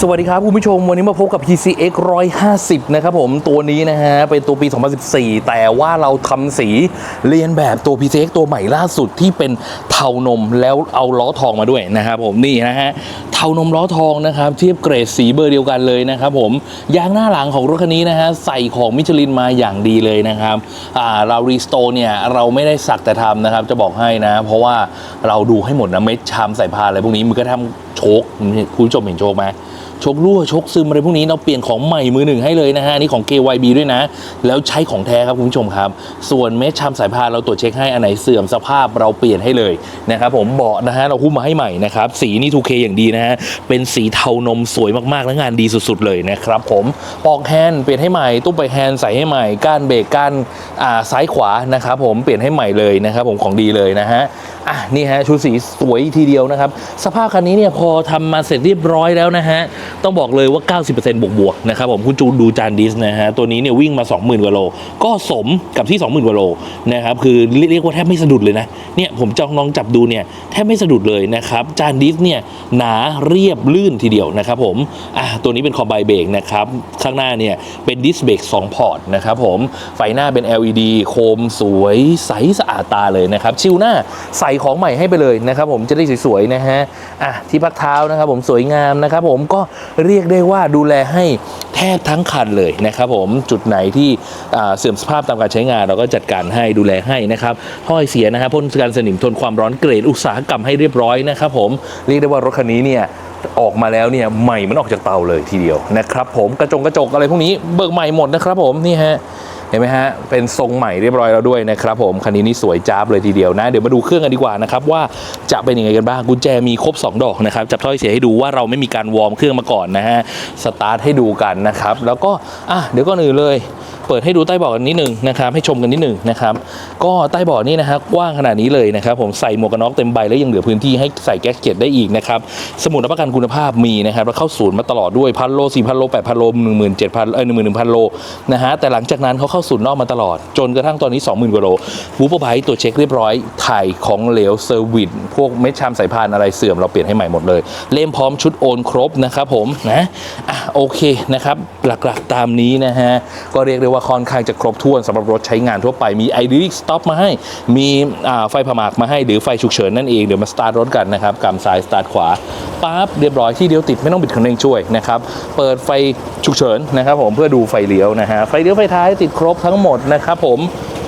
สวัสดีครับคุณผู้ชม วันนี้มาพบกับ PCX 150 นะครับผมตัวนี้นะฮะ เป็นตัวปี 2014 แต่ว่าเราทำสีเรียนแบบตัว PCX ตัวใหม่ล่าสุดที่เป็นเทานมแล้วเอาล้อทองมาด้วยนะครับผมนี่นะฮะเทานมล้อทองนะครับเทียบเกรดสีเบอร์เดียวกันเลยนะครับผมยางหน้าหลังของรถคันนี้นะฮะใส่ของมิชลินมาอย่างดีเลยนะครับอ่าเรารีสโตเนี่ยเราไม่ได้สักแต่ทำนะครับจะบอกให้นะ เพราะว่าเราดูให้หมดนะเม็ดชามใส่พานอะไรพวกนี้มันก็ทำโชคคุณผู้ชมเห็นโชคไหม ชกรั่วชกซึมอะไรพวกนี้เราเปลี่ยนของใหม่มือหนึ่งให้เลยนะฮะนี่ของ KYB ด้วยนะ แล้วใช้ของแท้ครับคุณผู้ชมครับ ส่วนเม็ดชามสายพานเราตรวจเช็คให้อันไหนเสื่อมสภาพเราเปลี่ยนให้เลยนะครับผมเบาะนะฮะเราหุ้มมาให้ใหม่นะครับสีนี่ 2K อย่างดีนะฮะเป็นสีเทานมสวยมากๆและงานดีสุดๆเลยนะครับผมปอกแฮนด์เปลี่ยนให้ใหม่ตู้ไปแฮนด์ใส่ให้ใหม่ก้านเบรกก้านอ่าซ้ายขวานะครับผมเปลี่ยนให้ใหม่เลยนะครับผมของดีเลยนะฮะอะนี่ฮะชุดสีสวยทีเดียวนะครับ สภาพคันนี้เนี่ยพอทำมาเสร็จเรียบร้อยแล้วนะฮะ ต้องบอกเลยว่า 90%บวกบวกๆนะครับผมคุณจูนดูจานดิสนะฮะ ตัวนี้เนี่ยวิ่งมา 20,000กว่าโล ก็สมกับที่ 20,000กว่าโลนะครับ คือเรียกว่าแทบไม่สะดุดเลยนะ เนี่ยผมจะลองจับดูเนี่ยแทบไม่สะดุดเลยนะครับ จานดิสเนี่ยหนาเรียบลื่นทีเดียวนะครับผม อะตัวนี้เป็นคอมไบเบรกนะครับ ข้างหน้าเนี่ยเป็นดิสเบรก2พอร์ตนะครับผม ไฟหน้าเป็น LED โคมสวยใสสะอาดตาเลยนะครับ ชิวหน้าใสของใหม่ให้ไปเลยนะครับผมจะได้สวยๆนะฮะอะที่พักเท้านะครับผมสวยงามนะครับผมก็เรียกได้ว่าดูแลให้แทบทั้งคันเลยนะครับผมจุดไหนที่เสื่อมสภาพตามการใช้งานเราก็จัดการให้ดูแลให้นะครับห้อยเสียนะครับพ่นกันสนิมทนความร้อนเกรดอุตสาหกรรมให้เรียบร้อยนะครับผมเรียกได้ว่ารถคันนี้เนี่ยออกมาแล้วเนี่ยใหม่มันออกจากเตาเลยทีเดียวนะครับผมกระจงกระจกอะไรพวกนี้เบิกใหม่หมดนะครับผมนี่ฮะ เห็นไหมฮะ เป็นทรงใหม่เรียบร้อยแล้วด้วยนะครับผม คันนี้นี่สวยจ้าบเลยทีเดียวนะ เดี๋ยวมาดูเครื่องกันดีกว่านะครับว่าจะเป็นยังไงกันบ้าง กุญแจมีครบ 2 ดอกนะครับ จับถ้อยเสียให้ดูว่าเราไม่มีการวอร์มเครื่องมาก่อนนะฮะ สตาร์ทให้ดูกันนะครับ แล้วก็ อะ เดี๋ยวก่อนอื่นเลยเปิดให้ดูใต้เบาะนิดหนึ่งนะครับให้ชมกันนิดหนึ่งนะครับก็ใต้เบาะนี่นะฮะกว้างขนาดนี้เลยนะครับผมใส่หมวกกันน็อกเต็มใบแล้วยังเหลือพื้นที่ให้ใส่แก๊สเก็ตได้อีกนะครับสมุดรับประกันคุณภาพมีนะครับแล้วเข้าศูนย์มาตลอดด้วยพันโลสี่พันโลแปดพันโลหนึ่งหมื่นเจ็ดพันเอ้ยหนึ่งหมื่นหนึ่งพันโลนะฮะแต่หลังจากนั้นเขาเข้าศูนย์นอกมาตลอด จนกระทั่งตอนนี้20,000กว่าโลวูปไบตรวเช็คเรียบร้อยถ่ายของเหลวเซอร์วิสพวกเม็ดชามสายพานอะไรเสื่อมเราเปลี่ยนให้ใหม่หมดเลย เล่มพร้อมชุดโอนครบนะครับผมนะอะโอเคนะครับหลักๆตามนี้นะฮะก็เรียกได้ว่าค่อนข้างจะครบถ้วนสำหรับรถใช้งานทั่วไปมีไอเด i ิ Stop มาให้ มีอ่าไฟผมากมาให้หรือไฟฉุกเฉินนั่นเองเดี๋ยวมาสตาร์ทรถกันนะครับกำซ้ายสตาร์ทขวาปั๊บเรียบร้อยที่เดียวติดไม่ต้องบิดคันเร่งช่วยนะครับเปิดไฟฉุกเฉินนะครับผมเพื่อดูไฟเลี้ยวนะฮะไฟเลี้ยวไฟท้ายติดครบทั้งหมดนะครับผม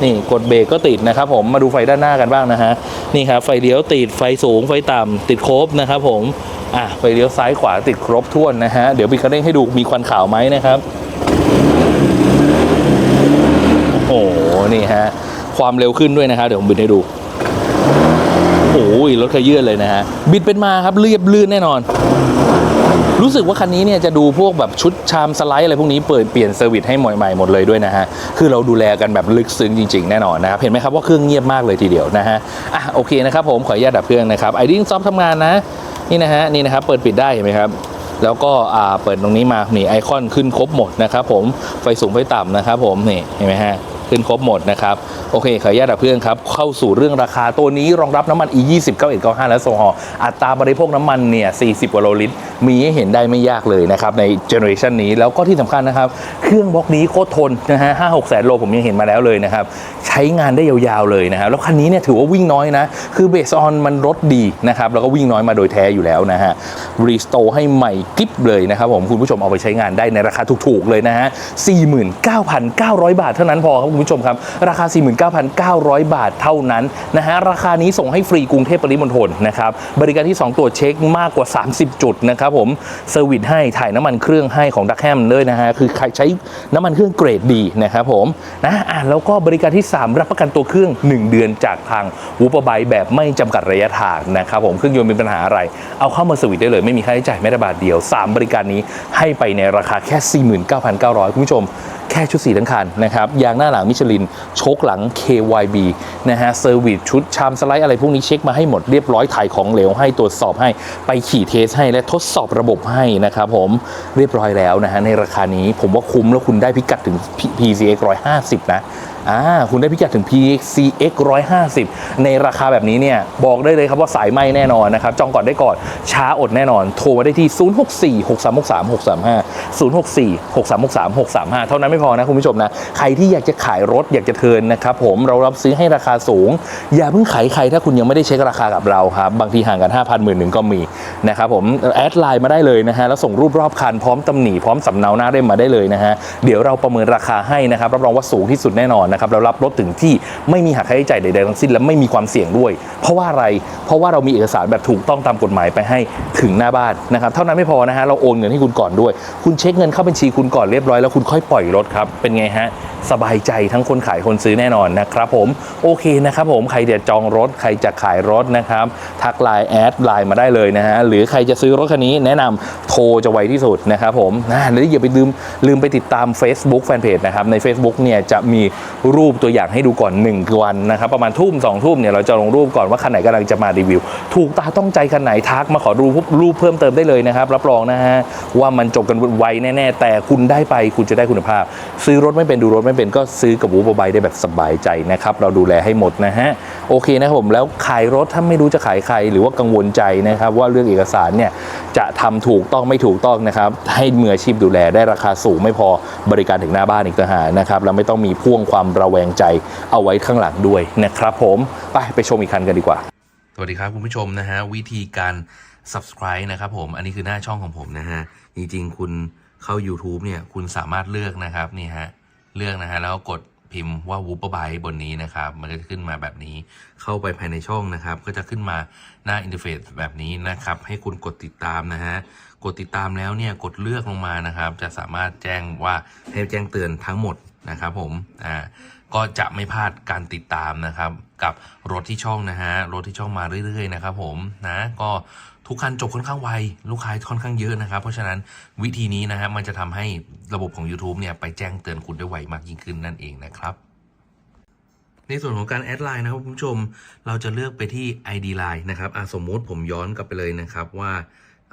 นี่กดเบรกก็ติดนะครับผมมาดูไฟด้านหน้ากันบ้างนะฮะนี่ครับไฟเลี้ยวติดไฟสูงไฟต่ำติดครบนะครับผมอะไฟเลี้ยวซ้ายขวาติดครบถ้วนนะฮะเดี๋ยวบิดคันเร่งให้ดูมีควันขาวไหมนะครับ โอ้โห นี่ฮะ ความเร็วขึ้นด้วยนะครับ เดี๋ยวผมบิดให้ดู โอ้ยรถขยื่นเลยนะฮะ บิดเป็นมาครับเรียบลื่นแน่นอน รู้สึกว่าคันนี้เนี่ยจะดูพวกแบบชุดชามสไลด์อะไรพวกนี้เปิดเปลี่ยนเซอร์วิสให้ใหม่ๆหมดเลยด้วยนะฮะ คือเราดูแลกันแบบลึกซึ้งจริงๆ แน่นอนนะครับ เห็นไหมครับว่าเครื่องเงียบมากเลยทีเดียวนะฮะ อะโอเคนะครับผมขออนุญาตดับเครื่องนะครับไอดิ้งซอฟทำงานนะ นี่นะฮะนี่นะครับเปิดปิดได้เห็นไหมครับแล้วก็อ่าเปิดตรงนี้มานี่ไอคอนขึ้นครบหมดนะครับผมไฟสูงไฟต่ำนะครับผมนี่เห็นไหมฮะ ขึ้นครบหมดนะครับโอเคขออนุญาตเครื่องครับเข้าสู่เรื่องราคาตัวนี้รองรับน้ำมัน E 2 9 1 9 5และโซฮอล์อัตราบริโภคน้ำมันเนี่ย 40กว่าโลลิตร มีให้เห็นได้ไม่ยากเลยนะครับในเจเนอเรชันนี้แล้วก็ที่สำคัญนะครับ เครื่องบล็อกนี้โคตรทนนะฮะ5 6แสนโลผมยังเห็นมาแล้วเลยนะครับใช้งานได้ยาวๆเลยนะครับแล้วคันนี้เนี่ยถือว่าวิ่งน้อยนะ คือเบสออนมันรถดีนะครับแล้วก็วิ่งน้อยมาโดยแท้อยู่แล้วนะฮะรีสโตร์ให้ใหม่กิ๊บเลยนะครับผมคุณผู้ชมเอาไปใช้งานได้ในราคาถูกๆเลยนะฮะ49,900 บาทเท่านั้นพอครับคุณผู้ชมครับ ราคา 49,900 บาทเท่านั้นนะฮะราคานี้ส่งให้ฟรีกรุงเทพปริมณฑลนะครับบริการที่ 2ตรวจเช็คมากกว่า 30 จุดนะครับผมเซอร์วิสให้ถ่ายน้ำมันเครื่องให้ของดักแฮมด้วยนะฮะคือใครใช้น้ำมันเครื่องเกรดดีนะครับผมนะอะแล้วก็บริการที่ 3 รับประกันตัวเครื่อง 1 เดือนจากทางวูปไบแบบไม่จำกัดระยะทางนะครับผมเครื่องยนต์มีปัญหาอะไร เอาเข้ามาเซอร์วิสได้เลย ไม่มีค่าใช้จ่ายแม้แต่บาทเดียว 3 บริการนี้ให้ไปในราคาแค่ 49,900 คุณผู้ชม แค่ชุดสีทั้งคันนะครับยางหน้าหลังมิชลินโชคหลัง KYB นะฮะเซอร์วิสชุดชามสไลด์อะไรพวกนี้เช็คมาให้หมดเรียบร้อยถ่ายของเหลวให้ตรวจสอบให้ไปขี่เทสให้และทดสอบระบบให้นะครับผมเรียบร้อยแล้วนะฮะในราคานี้ผมว่าคุ้มแล้วคุณได้พิกัดถึง PCX 150 นะ อ่าคุณได้พิกัดถึง PXC X150 ในราคาแบบนี้เนี่ย บอกได้เลยครับว่าสายไหมแน่นอนนะครับ จองก่อนได้ก่อน ช้าอดแน่นอน โทรมาได้ที่ 064 6363 635 064 6363 635 เท่านั้นไม่พอนะคุณผู้ชมนะ ใครที่อยากจะขายรถอยากจะเทินนะครับผมเรารับซื้อให้ราคาสูง อย่าเพิ่งขายใครถ้าคุณยังไม่ได้เช็คราคากับเราครับ บางทีห่างกัน 5,000หมื่นหนึ่งก็มีนะครับผมแอดไลน์มาได้เลยนะฮะแล้วส่งรูปรอบคันพร้อมตำหนิพร้อมสำเนาหน้าเล่มมาได้เลยนะฮะเดี๋ยวเราประเมินราคาให้นะครับรับรองว่าสูงที่สุดแน่นอนนะครับเรารับรถถึงที่ไม่มีหักค่าใช้จ่ายใดๆทั้งสิ้นและไม่มีความเสี่ยงด้วย เพราะว่าอะไรเพราะว่าเรามีเอกสารแบบถูกต้องตามกฎหมายไปให้ถึงหน้าบ้านนะครับเท่านั้นไม่พอนะฮะเราโอนเงินให้คุณก่อนด้วย คุณเช็คเงินเข้าบัญชีคุณก่อนเรียบร้อยแล้วคุณค่อยปล่อยรถครับเป็นไงฮะ สบายใจทั้งคนขายคนซื้อแน่นอนนะครับผมโอเคนะครับผมใครจะจองรถใครจะขายรถนะครับทักไลน์แอดไลน์มาได้เลยนะฮะหรือใครจะซื้อรถคันนี้แนะนำโทรจะไวที่สุดนะครับผมนะแล้วอย่าไปลืมลืมไปติดตาม Facebook Fanpage นะครับใน Facebook เนี่ยจะมีรูปตัวอย่างให้ดูก่อน1วันนะครับประมาณทุ่ม2ทุ่มเนี่ยเราจะลงรูปก่อนว่าคันไหนกำลังจะมารีวิว ถูกตาต้องใจคันไหนทักมาขอดูรูปเพิ่มเติมได้เลยนะครับรับรองนะฮะว่ามันจบกันไวแน่ ๆ แต่คุณได้ไปคุณจะได้คุณภาพ ซื้อรถไม่เป็นดูรถไม่เป็นก็ซื้อกับวูบไบได้แบบสบายใจนะครับ เราดูแลให้หมดนะฮะ โอเคนะครับผมแล้วขายรถถ้าไม่รู้จะขายใคร หรือว่ากังวลใจนะครับ ว่าเรื่องเอกสารเนี่ยจะทำถูกต้องไม่ถูกต้องนะครับ ให้มืออาชีพดูแลได้ราคาสูงไม่พอบริการถึงหน้าบ้านอีกต่างหากนะครับแล้วไม่ต้องมีพ่วงความระแวงใจเอาไว้ข้างหลังด้วยนะครับ ผมไปไปชมอีกคันกันดีกว่า สวัสดีครับคุณผู้ชมนะฮะวิธีการ subscribe นะครับผมอันนี้คือหน้าช่องของผมนะฮะจริงๆคุณเข้า YouTube เนี่ยคุณสามารถเลือกนะครับนี่ฮะ เลือกนะฮะแล้วกดพิมพ์ว่า w o o p e r b y บนนี้นะครับ มันก็จะขึ้นมาแบบนี้เข้าไปภายในช่องนะครับ ก็จะขึ้นมาหน้าอินเทอร์เฟซแบบนี้นะครับ ให้คุณกดติดตามนะฮะกดติดตามแล้วเนี่ยกดเลือกลงมานะครับ จะสามารถแจ้งว่าให้แจ้งเตือนทั้งหมดนะครับผมอ่าก็จะไม่พลาดการติดตามนะครับ กับรถที่ช่องนะฮะรถที่ช่องมาเรื่อยๆนะครับผมนะก็ ทุกคันจบค่อนข้างไวลูกค้าค่อนข้างเยอะนะครับ เพราะฉะนั้นวิธีนี้นะฮะมันจะทำให้ระบบของ YouTube เนี่ยไปแจ้งเตือนคุณได้ไวมากยิ่งขึ้นนั่นเองนะครับในส่วนของการแอดไลน์นะครับคุณผู้ชมเราจะเลือกไปที่ ID Line นะครับอะสมมุติผมย้อนกลับไปเลยนะครับว่า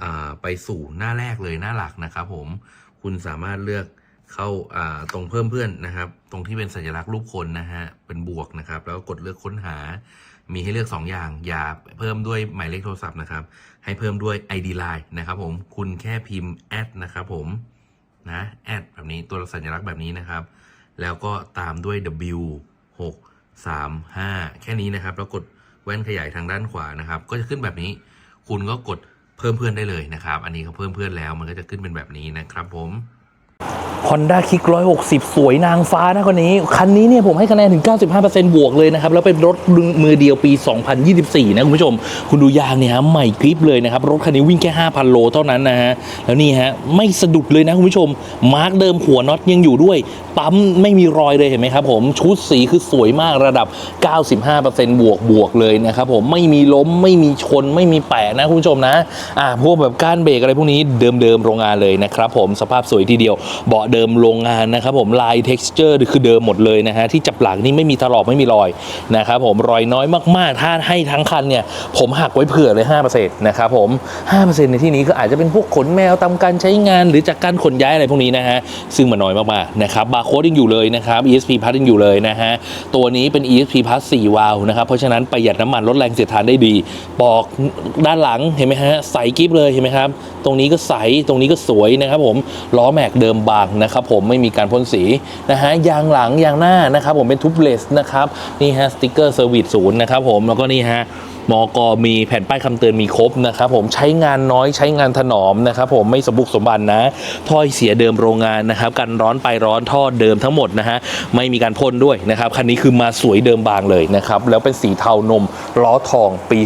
อ่าไปสู่หน้าแรกเลยหน้าหลักนะครับผมคุณสามารถเลือกเข้าอ่าตรงเพิ่มเพื่อนนะครับ ตรงที่เป็นสัญลักษณ์รูปคนนะฮะเป็นบวกนะครับ แล้วก็กดเลือกค้นหา มีให้เลือก 2 อย่าง อย่าเพิ่มด้วยหมายเลขโทรศัพท์นะครับ ให้เพิ่มด้วย ID Line นะครับผม คุณแค่พิมพ์แอดนะครับผม นะแอดแบบนี้ ตัวสัญลักษณ์แบบนี้นะครับ แล้วก็ตามด้วย W 6 3 5 แค่นี้นะครับ แล้วกดแว่นขยายทางด้านขวานะครับ ก็จะขึ้นแบบนี้ คุณก็กดเพิ่มเพื่อนได้เลยนะครับ อันนี้เขาเพิ่มเพื่อนแล้ว มันก็จะขึ้นเป็นแบบนี้นะครับผม Honda Kick 160 สวยนางฟ้านะคนนี้ คันนี้เนี่ยผมให้คะแนนถึง 95%บวกเลยนะครับ แล้วเป็นรถมือเดียวปี 2024 นะคุณผู้ชม คุณดูยางเนี่ยฮะใหม่กริปเลยนะครับ รถคันนี้วิ่งแค่ 5,000 โลเท่านั้นนะฮะ แล้วนี่ฮะ ไม่สะดุดเลยนะคุณผู้ชม มาร์กเดิมหัวน็อตยังอยู่ด้วย ปั๊มไม่มีรอยเลยเห็นไหมครับผมชุดสีคือสวยมากระดับ 95%บวกบวกเลยนะครับผมไม่มีล้มไม่มีชนไม่มีแปะนะคุณผู้ชมนะอ่าพวกแบบก้านเบรกอะไรพวกนี้เดิมๆโรงงานเลยนะครับผมสภาพสวยทีเดียวเบาะเดิมโรงงานนะครับผมลาย texture คือเดิมหมดเลยนะฮะที่จับหลังนี่ไม่มีถลอกไม่มีรอยนะครับผมรอยน้อยมากๆ ถ้าให้ทั้งคันเนี่ยผมหักไว้เผื่อเลย5%นะครับผม 5%ในที่นี้ก็อาจจะเป็นพวกขนแมวตามการใช้งาน หรือจากการขนย้ายอะไรพวกนี้นะฮะซึ่งมันน้อยมากๆนะครับบาร์โค้ดยังอยู่เลยนะครับ ESP Plus ยังอยู่เลยนะฮะตัวนี้เป็น ESP Plus 4วาล์วนะครับเพราะฉะนั้นประหยัดน้ำมันลดแรงเสียดทานได้ดีปอกด้านหลังเห็นไหมฮะใสกิ๊บเลยเห็นไหมครับตรงนี้ก็ใสตรงนี้ก็สวยนะครับผมล้อแม็กเดิมบางนะครับผมไม่มีการพ่นสีนะฮะยางหลังยางหน้านะครับผมเป็นทูบเลสนะครับนี่ฮะสติกเกอร์เซอร์วิสศูนย์นะครับผมแล้วก็นี่ฮะ มกมีแผ่นป้ายคำเตือนมีครบนะครับผมใช้งานน้อยใช้งานถนอมนะครับผมไม่สมบุกสมบันนะท่อไอเสียเดิมโรงงานนะครับกันร้อนไปร้อนท่อเดิมทั้งหมดนะฮะไม่มีการพ่นด้วยนะครับคันนี้คือมาสวยเดิมบางเลยนะครับแล้วเป็นสีเทานมล้อทองปี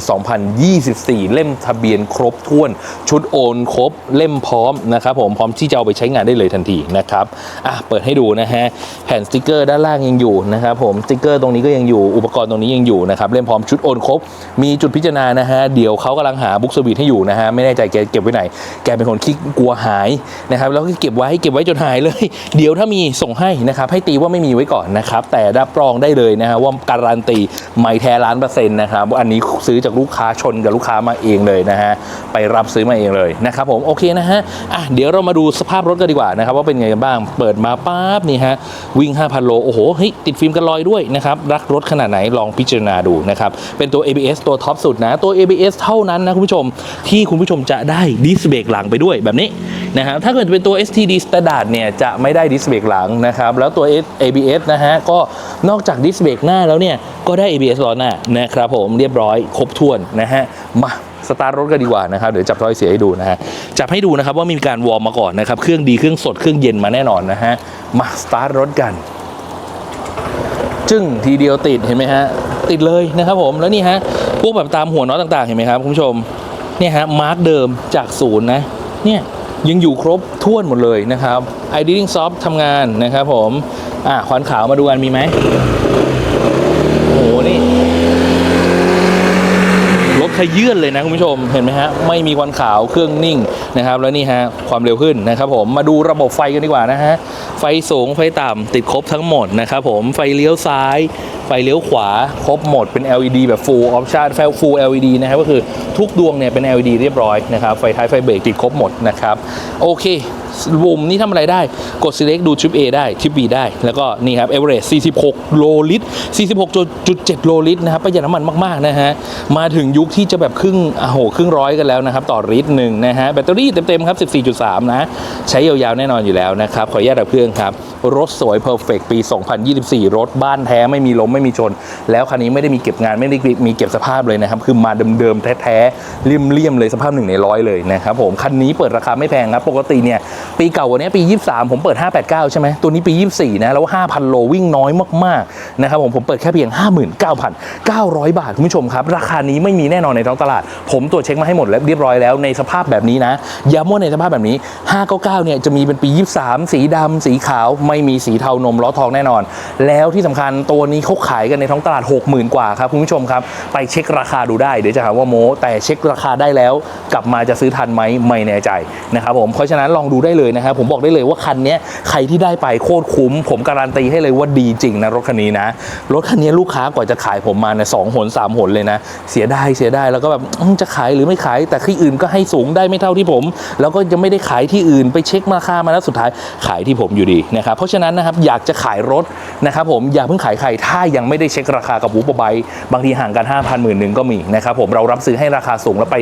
2024 เล่มทะเบียนครบถ้วน ชุดโอนครบเล่มพร้อมนะครับผมพร้อมที่จะเอาไปใช้งานได้เลยทันทีนะครับอะเปิดให้ดูนะฮะแผ่นสติกเกอร์ด้านล่างยังอยู่นะครับผมสติกเกอร์ตรงนี้ก็ยังอยู่อุปกรณ์ตรงนี้ยังอยู่นะครับเล่มพร้อมชุดโอนครบมีีจุดพิจารณานะฮะเดี๋ยวเขากำลังหาบุ๊กสวิตให้อยู่นะฮะไม่แน่ใจแกเก็บไว้ไหน แกเป็นคนขี้กลัวหายนะครับแล้วก็เก็บไว้เก็บไว้จนหายเลย เดี๋ยวถ้ามีส่งให้นะครับให้ตีว่าไม่มีไว้ก่อนนะครับแต่รับรองได้เลยนะฮะว่าการันตีไม่แท้ล้านเปอร์เซ็นต์นะครับว่าอันนี้ซื้อจากลูกค้าชนกับลูกค้ามาเองเลยนะฮะไปรับซื้อมาเองเลยนะครับผมโอเคนะฮะอะเดี๋ยวเรามาดูสภาพรถกันดีกว่านะครับว่าเป็นไงกันบ้างเปิดมาปั๊บนี่ฮะวิ่ง 5,000 โลโอ้โหเฮ้ยติดฟิล์มกันรอยด้วยนะครับรักรถขนาดไหนลองพิจารณาดูนะครับเป็นตัว ABS ตัวท็อปสุดนะ ตัว ABS เท่านั้นนะคุณผู้ชม ที่คุณผู้ชมจะได้ดิสเบรกหลังไปด้วยแบบนี้นะครับถ้าเกิดเป็นตัว STD Standard เนี่ยจะไม่ได้ดิสเบรกหลังนะครับแล้วตัว ABS นะฮะก็นอกจากดิสเบรกหน้าแล้วเนี่ยก็ได้ ABS ล้อหน้านะครับผมเรียบร้อยครบถ้วนนะฮะมาสตาร์ทรถกันดีกว่านะครับเดี๋ยวจับถ้อยเสียให้ดูนะฮะจับให้ดูนะครับว่ามีการวอร์มมาก่อนนะครับเครื่องดีเครื่องสดเครื่องเย็นมาแน่นอนนะฮะมาสตาร์ทรถกัน จึ้งทีเดียวติดเห็นไหมฮะติดเลยนะครับผมแล้วนี่ฮะ วกแบบตามหัวน็อตต่างๆ เห็นไหมครับคุณผู้ชมเนี่ยฮะมาร์กเดิมจากศูนย์นะเนี่ยยังอยู่ครบถ้วนหมดเลยนะครับ i d ด i n g soft ทำงานนะครับผม อะควันขาวมาดูกันมีไหมโอ้โหนี่รถขยื่นเลยนะคุณผู้ชมเห็นไหมฮะ ไม่มีควันขาวเครื่องนิ่งนะครับ แล้วนี่ฮะ ความเร็วขึ้นนะครับผมมาดูระบบไฟกันดีกว่านะฮะ ไฟสูงไฟต่ำติดครบทั้งหมดนะครับผมไฟเลี้ยวซ้าย ไฟเลี้ยวขวาครบหมดเป็น LED แบบ full option ไฟ full LED นะครับก็คือทุกดวงเนี่ยเป็น LED เรียบร้อยนะครับไฟท้ายไฟเบรกติดครบหมดนะครับโอเคปุ่มนี่ทำอะไรได้กด select ดู trip A ได้ trip B ได้ แล้วก็นี่ครับ average 46 โลลิตร 46.7 โลลิตรนะครับประหยัดน้ำมันมากๆนะฮะมาถึงยุคที่จะแบบครึ่งโอะโหครึ่งร้อยกันแล้วนะครับต่อลิตรหนึ่งนะฮะแบตเตอรี่เต็มๆครับ 14.3 นะ ใช้ยาวๆแน่นอนอยู่แล้วนะครับขออนุญาตดับเครื่องครับรถสวยเพอร์เฟกปี 2024 รถบ้านแท้ไม่มีล้มไม่มีชน แล้วคันนี้ไม่ได้มีเก็บงานไม่ได้มีเก็บสภาพเลยนะครับคือมาเดิมๆแท้ๆเลี่ยมๆเลยสภาพหนึ่งในร้อยเลยนะครับผมคันนี้เปิดราคาไม่แพงครับปกติเนี่ยปีเก่าวันนี้ปี 23 ผมเปิด 589 ใช่ไหมตัวนี้ปี 24 นะแล้ว 5,000 โลวิ่งน้อยมากๆนะครับผมผมเปิดแค่เพียง 59,900 บาทคุณผู้ชมครับ ราคานี้ไม่มีแน่นอนในท้องตลาด ผมตรวจเช็คมาให้หมดแล้วเรียบร้อยแล้วในสภาพแบบนี้นะย้ำว่าในสภาพแบบนี้ 599 เนี่ยจะมีเป็นปี 23 สีดำสีขาวไม่มีสีเทานมล้อทองแน่นอน แล้วที่สำคัญตัวนี้เขาขายกันในท้องตลาด 60,000 กว่าครับคุณผู้ชมครับ ไปเช็คราคาดูได้ เดี๋ยวจะหาว่าโม้แต่เช็คราคาได้แล้ว กลับมาจะซื้อทันไหมไม่แน่ใจนะครับผมเพราะฉะนั้นลองดูได้เลยนะครับผมบอกได้เลยว่าคันนี้ใครที่ได้ไปโคตรคุ้ม ผมการันตีให้เลยว่าดีจริงนะรถคันนี้นะรถคันนี้ลูกค้ากว่าจะขายผมมาเนี่ยสองหนสามหนเลยนะ เสียไดายเสียไดายแล้วก็แบบจะขายหรือไม่ขายแต่ที่อื่นก็ให้สูงได้ไม่เท่าที่ผม แล้วก็ยังไม่ได้ขายที่อื่นไปเช็คราคามาแล้วสุดท้ายขายที่ผมอยู่ดีนะครับเพราะฉะนั้นนะครับอยากจะขายรถนะครับผมอย่าเพิ่งขายใครถ้ายังไม่ได้เช็คราคากับวูบไบางทีห่างกัน5 0 0 0 0 หมื่นหนึ่งก็มีนะครับผมเรารับซื้อให้ราคาสูงแล้วไป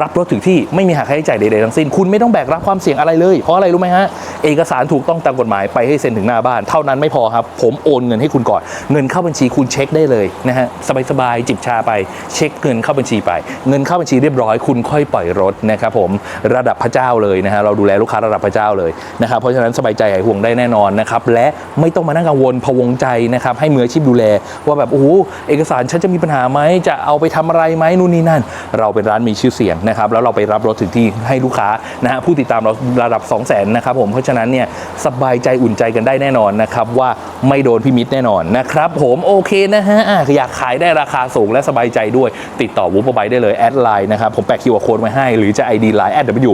รับรถถึงที่ไม่มีหักค่าใช้จ่ายใดๆทั้งสิ้น คุณไม่ต้องแบกรับความเสี่ยงอะไรเลย เพราะอะไรรู้ไหมฮะ เอกสารถูกต้องตามกฎหมายไปให้เซ็นถึงหน้าบ้าน เท่านั้นไม่พอครับ ผมโอนเงินให้คุณก่อน เงินเข้าบัญชีคุณเช็คได้เลยนะฮะสบายๆจิบชาไปเช็คเงินเข้าบัญชีไป เงินเข้าบัญชีเรียบร้อยคุณค่อยปล่อยรถนะครับผมระดับพระเจ้าเลยนะฮะเราดูแลลูกค้าระดับพระเจ้าเลยนะครับเพราะฉะนั้นสบายใจหายห่วงได้แน่นอนนะครับและไม่ต้องมานั่งกังวลพวงใจนะครับให้มืออาชีพดูแลว่าแบบโอ้โหเอกสารฉันจะมีปัญหาไหมจะเอาไปทำอะไรไหมนู่นนี่นั่น เราเป็นร้านมีชื่อเสียงนะครับแล้วเราไปรับรถถึงที่ให้ลูกค้านะฮะผู้ติดตามเราระดับ 2 0 0 0 0นนะครับผมเพราะฉะนั้นเนี่ยสบายใจอุ่นใจกันได้แน่นอนนะครับว่าไม่โดนพิมิตแน่นอนนะครับผมโอเคนะฮะอะอยากขายได้ราคาสูงและสบายใจด้วยติดต่อวูฟไบได้เลยแอดไลน์นะครับผมแปะคิวอาร์โค้ดไว้ให้ หรือจะ ID Line แอด W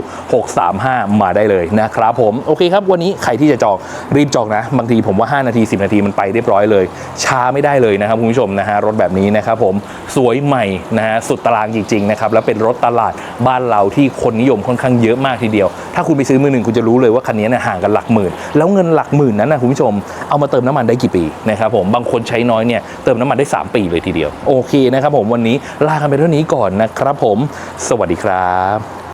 635 มาได้เลยนะครับผมโอเคครับวันนี้ใครที่จะจองรีบจองนะ บางทีผมว่า 5 นาที 10 นาทีมันไปเรียบร้อยเลย ช้าไม่ได้ได้เลยนะครับคุณผู้ชมนะฮะรถแบบนี้นะครับผมสวยใหม่นะฮะสุดตารางจริงๆนะครับแล้วเป็นรถตลาดบ้านเราที่คนนิยมค่อนข้างเยอะมากทีเดียว ถ้าคุณไปซื้อมือหนึ่งคุณจะรู้เลยว่าคันนี้เนี่ยห่างกันหลักหมื่น แล้วเงินหลักหมื่นนั้นนะคุณผู้ชมเอามาเติมน้ำมันได้กี่ปีนะครับผมบางคนใช้น้อยเนี่ยเติมน้ำมันได้ 3 ปีเลยทีเดียว โอเคนะครับผมวันนี้ลากันไปเท่านี้ก่อนนะครับผม สวัสดีครับ